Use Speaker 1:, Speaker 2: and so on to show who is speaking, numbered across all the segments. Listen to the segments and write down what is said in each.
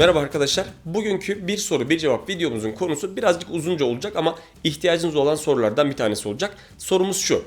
Speaker 1: Merhaba arkadaşlar. Bugünkü bir soru bir cevap videomuzun konusu birazcık uzunca olacak ama ihtiyacınız olan sorulardan bir tanesi olacak. Sorumuz şu.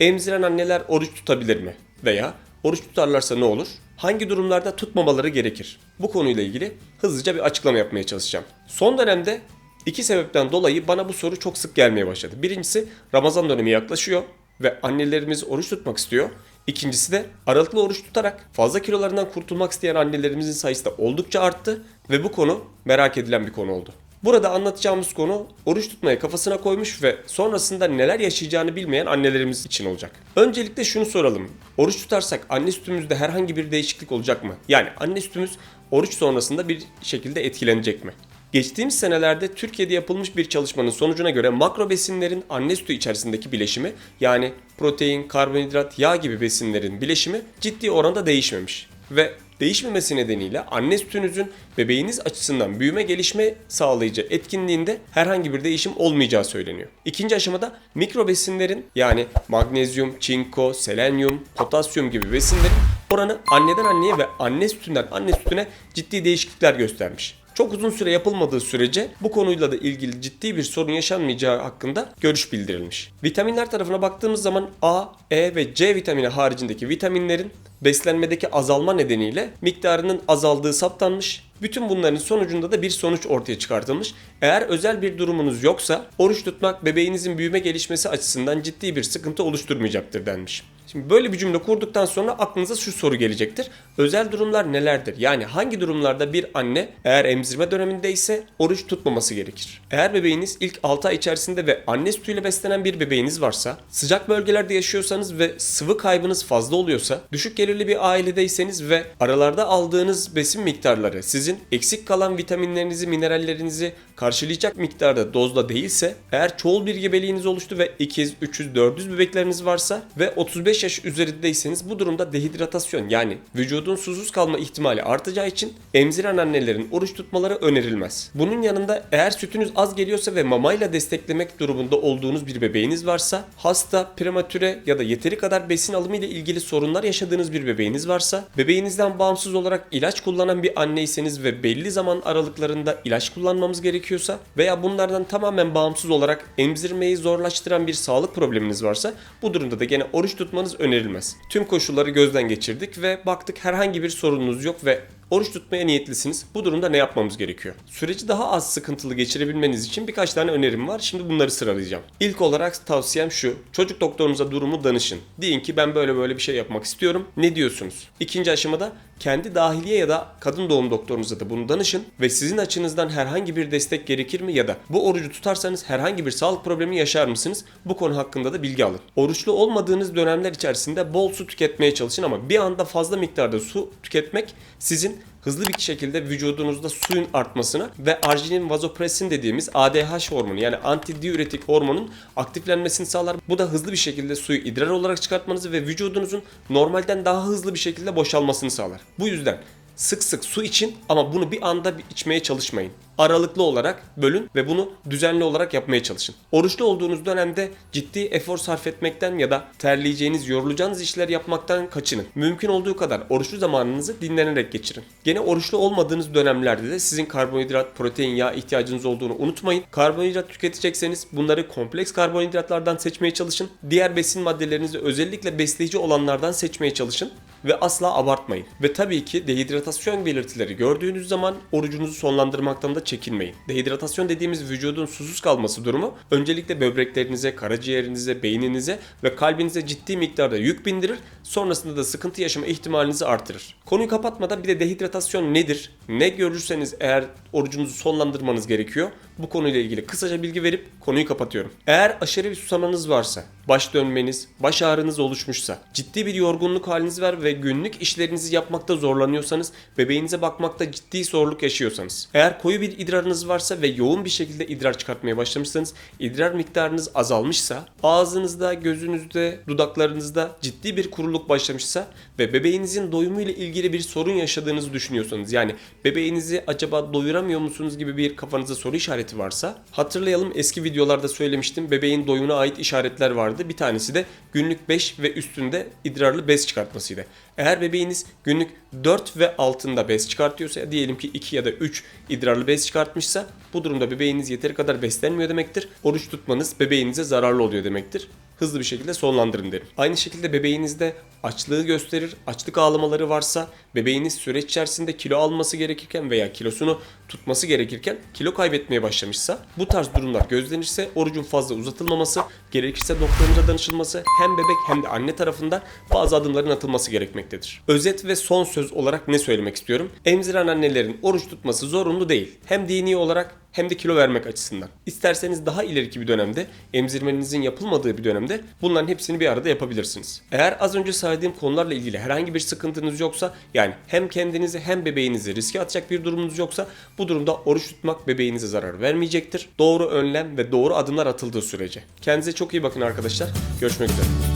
Speaker 1: Emziren anneler oruç tutabilir mi? Veya oruç tutarlarsa ne olur? Hangi durumlarda tutmamaları gerekir? Bu konuyla ilgili hızlıca bir açıklama yapmaya çalışacağım. Son dönemde iki sebepten dolayı bana bu soru çok sık gelmeye başladı. Birincisi Ramazan dönemi yaklaşıyor ve annelerimiz oruç tutmak istiyor. İkincisi de aralıklı oruç tutarak fazla kilolarından kurtulmak isteyen annelerimizin sayısı da oldukça arttı ve bu konu merak edilen bir konu oldu. Burada anlatacağımız konu oruç tutmayı kafasına koymuş ve sonrasında neler yaşayacağını bilmeyen annelerimiz için olacak. Öncelikle şunu soralım. Oruç tutarsak anne sütümüzde herhangi bir değişiklik olacak mı? Yani anne sütümüz oruç sonrasında bir şekilde etkilenecek mi? Geçtiğimiz senelerde Türkiye'de yapılmış bir çalışmanın sonucuna göre makro besinlerin anne sütü içerisindeki bileşimi yani protein, karbonhidrat, yağ gibi besinlerin bileşimi ciddi oranda değişmemiş. Ve değişmemesi nedeniyle anne sütünüzün bebeğiniz açısından büyüme gelişme sağlayıcı etkinliğinde herhangi bir değişim olmayacağı söyleniyor. İkinci aşamada mikro besinlerin yani magnezyum, çinko, selenyum, potasyum gibi besinlerin oranı anneden anneye ve anne sütünden anne sütüne ciddi değişiklikler göstermiş. Çok uzun süre yapılmadığı sürece bu konuyla da ilgili ciddi bir sorun yaşanmayacağı hakkında görüş bildirilmiş. Vitaminler tarafına baktığımız zaman A, E ve C vitamini haricindeki vitaminlerin beslenmedeki azalma nedeniyle miktarının azaldığı saptanmış. Bütün bunların sonucunda da bir sonuç ortaya çıkartılmış. Eğer özel bir durumunuz yoksa oruç tutmak bebeğinizin büyüme gelişmesi açısından ciddi bir sıkıntı oluşturmayacaktır denmiş. Şimdi böyle bir cümle kurduktan sonra aklınıza şu soru gelecektir. Özel durumlar nelerdir? Yani hangi durumlarda bir anne eğer emzirme dönemindeyse oruç tutmaması gerekir? Eğer bebeğiniz ilk 6 ay içerisinde ve anne sütüyle beslenen bir bebeğiniz varsa, sıcak bölgelerde yaşıyorsanız ve sıvı kaybınız fazla oluyorsa, düşük gelirli bir ailedeyseniz ve aralarda aldığınız besin miktarları sizin eksik kalan vitaminlerinizi, minerallerinizi karşılayacak miktarda dozda değilse, eğer çoğul bir gebeliğiniz oluştu ve ikiz, 300, 400 bebekleriniz varsa ve 35 yaş üzerindeyseniz bu durumda dehidratasyon yani vücudun susuz kalma ihtimali artacağı için emziren annelerin oruç tutmaları önerilmez. Bunun yanında eğer sütünüz az geliyorsa ve mamayla desteklemek durumunda olduğunuz bir bebeğiniz varsa, hasta, prematüre ya da yeteri kadar besin alımı ile ilgili sorunlar yaşadığınız bir bebeğiniz varsa, bebeğinizden bağımsız olarak ilaç kullanan bir anneyseniz ve belli zaman aralıklarında ilaç kullanmamız gerekiyorsa veya bunlardan tamamen bağımsız olarak emzirmeyi zorlaştıran bir sağlık probleminiz varsa bu durumda da gene oruç tutmanız önerilmez. Tüm koşulları gözden geçirdik ve baktık herhangi bir sorununuz yok ve Oruç tutmaya niyetlisiniz. Bu durumda ne yapmamız gerekiyor? Süreci daha az sıkıntılı geçirebilmeniz için birkaç tane önerim var. Şimdi bunları sıralayacağım. İlk olarak tavsiyem şu. Çocuk doktorunuza durumu danışın. Deyin ki ben böyle böyle bir şey yapmak istiyorum. Ne diyorsunuz? İkinci aşamada kendi dahiliye ya da kadın doğum doktorunuza da bunu danışın ve sizin açınızdan herhangi bir destek gerekir mi ya da bu orucu tutarsanız herhangi bir sağlık problemi yaşar mısınız? Bu konu hakkında da bilgi alın. Oruçlu olmadığınız dönemler içerisinde bol su tüketmeye çalışın ama bir anda fazla miktarda su tüketmek sizin hızlı bir şekilde vücudunuzda suyun artmasına ve arginin vazopresin dediğimiz ADH hormonu yani antidiüretik hormonun aktiflenmesini sağlar. Bu da hızlı bir şekilde suyu idrar olarak çıkartmanızı ve vücudunuzun normalden daha hızlı bir şekilde boşalmasını sağlar. Bu yüzden sık sık su için ama bunu bir anda içmeye çalışmayın. Aralıklı olarak bölün ve bunu düzenli olarak yapmaya çalışın. Oruçlu olduğunuz dönemde ciddi efor sarf etmekten ya da terleyeceğiniz, yorulacağınız işler yapmaktan kaçının. Mümkün olduğu kadar oruçlu zamanınızı dinlenerek geçirin. Gene oruçlu olmadığınız dönemlerde de sizin karbonhidrat, protein, yağ ihtiyacınız olduğunu unutmayın. Karbonhidrat tüketecekseniz bunları kompleks karbonhidratlardan seçmeye çalışın. Diğer besin maddelerinizi özellikle besleyici olanlardan seçmeye çalışın ve asla abartmayın. Ve tabii ki dehidratasyon belirtileri gördüğünüz zaman orucunuzu sonlandırmaktan da çekinmeyin. Dehidratasyon dediğimiz vücudun susuz kalması durumu öncelikle böbreklerinize, karaciğerinize, beyninize ve kalbinize ciddi miktarda yük bindirir. Sonrasında da sıkıntı yaşama ihtimalinizi artırır. Konuyu kapatmadan bir de dehidratasyon nedir? Ne görürseniz eğer orucunuzu sonlandırmanız gerekiyor. Bu konuyla ilgili kısaca bilgi verip konuyu kapatıyorum. Eğer aşırı bir susamanız varsa, baş dönmeniz, baş ağrınız oluşmuşsa, ciddi bir yorgunluk haliniz var ve günlük işlerinizi yapmakta zorlanıyorsanız, bebeğinize bakmakta ciddi zorluk yaşıyorsanız, eğer koyu bir idrarınız varsa ve yoğun bir şekilde idrar çıkartmaya başlamışsanız, idrar miktarınız azalmışsa, ağzınızda, gözünüzde, dudaklarınızda ciddi bir kuruluk başlamışsa ve bebeğinizin doyumu ilgili bir sorun yaşadığınızı düşünüyorsanız, yani bebeğinizi acaba doyuramıyor musunuz gibi bir kafanıza soru işareti işareti varsa hatırlayalım eski videolarda söylemiştim bebeğin doyumuna ait işaretler vardı. Bir tanesi de günlük 5 ve üstünde idrarlı bez çıkartmasıydı. Eğer bebeğiniz günlük 4 ve altında bez çıkartıyorsa diyelim ki 2 ya da 3 idrarlı bez çıkartmışsa bu durumda bebeğiniz yeteri kadar beslenmiyor demektir. Oruç tutmanız bebeğinize zararlı oluyor demektir hızlı bir şekilde sonlandırın derim. Aynı şekilde bebeğinizde açlığı gösterir, açlık ağlamaları varsa, bebeğiniz süreç içerisinde kilo alması gerekirken veya kilosunu tutması gerekirken kilo kaybetmeye başlamışsa, bu tarz durumlar gözlenirse orucun fazla uzatılmaması, gerekirse doktorunuza danışılması hem bebek hem de anne tarafından bazı adımların atılması gerekmektedir. Özet ve son söz olarak ne söylemek istiyorum? Emziren annelerin oruç tutması zorunlu değil. Hem dini olarak hem de kilo vermek açısından. İsterseniz daha ileriki bir dönemde, emzirmenizin yapılmadığı bir dönemde bunların hepsini bir arada yapabilirsiniz. Eğer az önce saydığım konularla ilgili herhangi bir sıkıntınız yoksa, yani hem kendinizi hem bebeğinizi riske atacak bir durumunuz yoksa bu durumda oruç tutmak bebeğinize zarar vermeyecektir. Doğru önlem ve doğru adımlar atıldığı sürece. Kendinize çok iyi bakın arkadaşlar. Görüşmek üzere.